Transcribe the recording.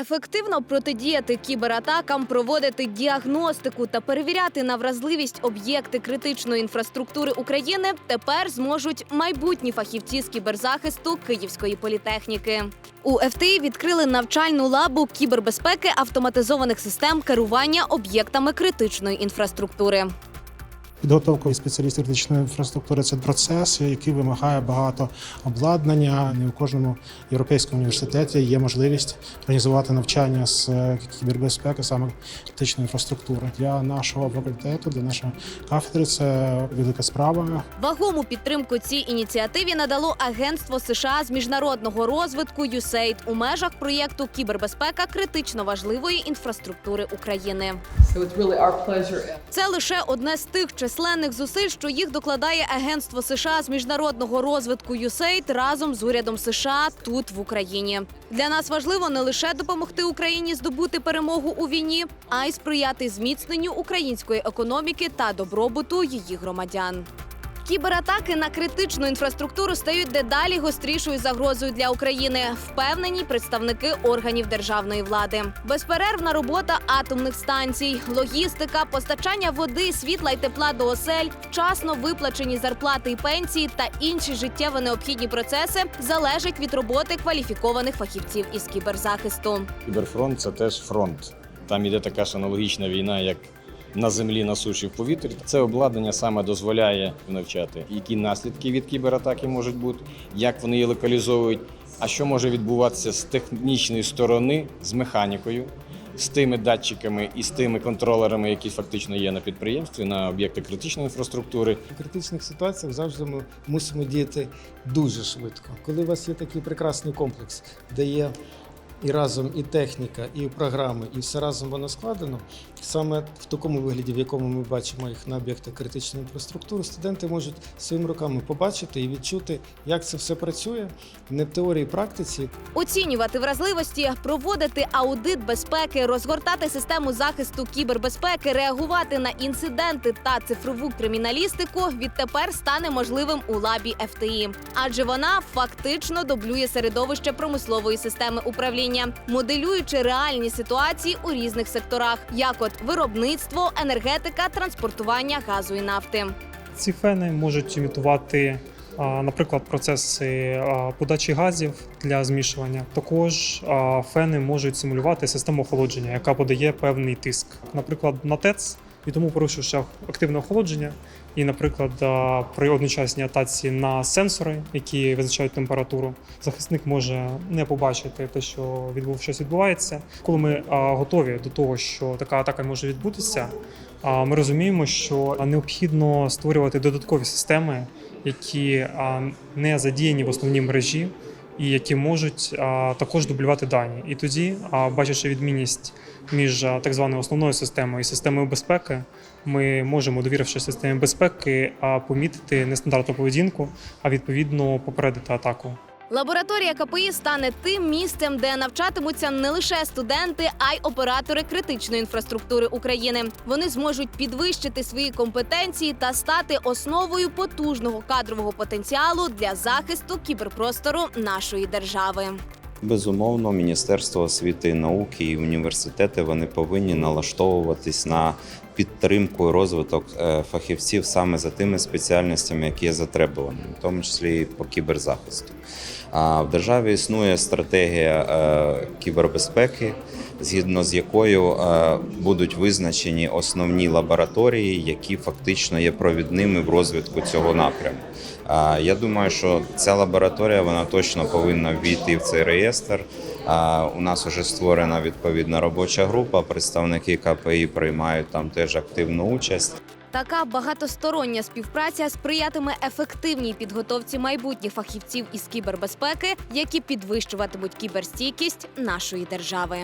Ефективно протидіяти кібератакам, проводити діагностику та перевіряти на вразливість об'єкти критичної інфраструктури України тепер зможуть майбутні фахівці з кіберзахисту Київської політехніки. У ФТІ відкрили навчальну лабу кібербезпеки автоматизованих систем керування об'єктами критичної інфраструктури. Підготовка спеціалістів критичної інфраструктури це процес, який вимагає багато обладнання. Не у кожному європейському університеті є можливість організувати навчання з е, кібербезпеки, саме критичної інфраструктури. Для нашого факультету, для нашої кафедри це велика справа. Вагому підтримку цій ініціативі надало Агентство США з міжнародного розвитку USAID у межах проєкту Кібербезпека критично важливої інфраструктури України. Це лише одне з тих численних зусиль, що їх докладає Агентство США з міжнародного розвитку USAID разом з урядом США тут в Україні. Для нас важливо не лише допомогти Україні здобути перемогу у війні, а й сприяти зміцненню української економіки та добробуту її громадян. Кібератаки на критичну інфраструктуру стають дедалі гострішою загрозою для України, впевнені представники органів державної влади. Безперервна робота атомних станцій, логістика, постачання води, світла й тепла до осель, вчасно виплачені зарплати й пенсії та інші життєво необхідні процеси залежать від роботи кваліфікованих фахівців із кіберзахисту. Кіберфронт це теж фронт. Там іде така ж аналогічна війна, як на землі, на суші, в повітрі. Це обладнання саме дозволяє навчати, які наслідки від кібератаки можуть бути, як вони її локалізовують, а що може відбуватися з технічної сторони, з механікою, з тими датчиками і з тими контролерами, які фактично є на підприємстві, на об'єкти критичної інфраструктури. У критичних ситуаціях завжди ми мусимо діяти дуже швидко. Коли у вас є такий прекрасний комплекс, де є і разом і техніка, і програми, і все разом воно складено. Саме в такому вигляді, в якому ми бачимо їх на об'єктах критичної інфраструктури, студенти можуть своїми руками побачити і відчути, як це все працює не в теорії, практиці, Оцінювати вразливості, проводити аудит безпеки, розгортати систему захисту кібербезпеки, реагувати на інциденти та цифрову криміналістику відтепер стане можливим у лабі ФТІ, адже вона фактично дублює середовище промислової системи управління, моделюючи реальні ситуації у різних секторах, як от виробництво, енергетика, транспортування газу і нафти. Ці фени можуть імітувати, наприклад, процеси подачі газів для змішування. Також фени можуть симулювати систему охолодження, яка подає певний тиск. Наприклад, на ТЕЦ і тому порушивши активне охолодження. І, наприклад, при одночасній атаці на сенсори, які визначають температуру, захисник може не побачити те, що відбув щось відбувається. Коли ми готові до того, що така атака може відбутися, ми розуміємо, що необхідно створювати додаткові системи, які не задіяні в основній мережі. І які можуть а, також дублювати дані, і тоді, а, бачачи відмінність між так званою основною системою і системою безпеки, ми можемо, довіривши системі безпеки, помітити нестандартну поведінку, а відповідно попередити атаку. Лабораторія КПІ стане тим місцем, де навчатимуться не лише студенти, а й оператори критичної інфраструктури України. Вони зможуть підвищити свої компетенції та стати основою потужного кадрового потенціалу для захисту кіберпростору нашої держави. Безумовно, Міністерство освіти і науки і університети вони повинні налаштовуватись на підтримку і розвиток е, фахівців саме за тими спеціальностями, які є затребуваними, в тому числі і по кіберзахисту. А в державі існує стратегія е, кібербезпеки, згідно з якою е, будуть визначені основні лабораторії, які фактично є провідними в розвитку цього напряму. Я думаю, що ця лабораторія вона точно повинна ввійти в цей реєстр. У нас вже створена відповідна робоча група. Представники КПІ приймають там теж активну участь. Така багатостороння співпраця сприятиме ефективній підготовці майбутніх фахівців із кібербезпеки, які підвищуватимуть кіберстійкість нашої держави.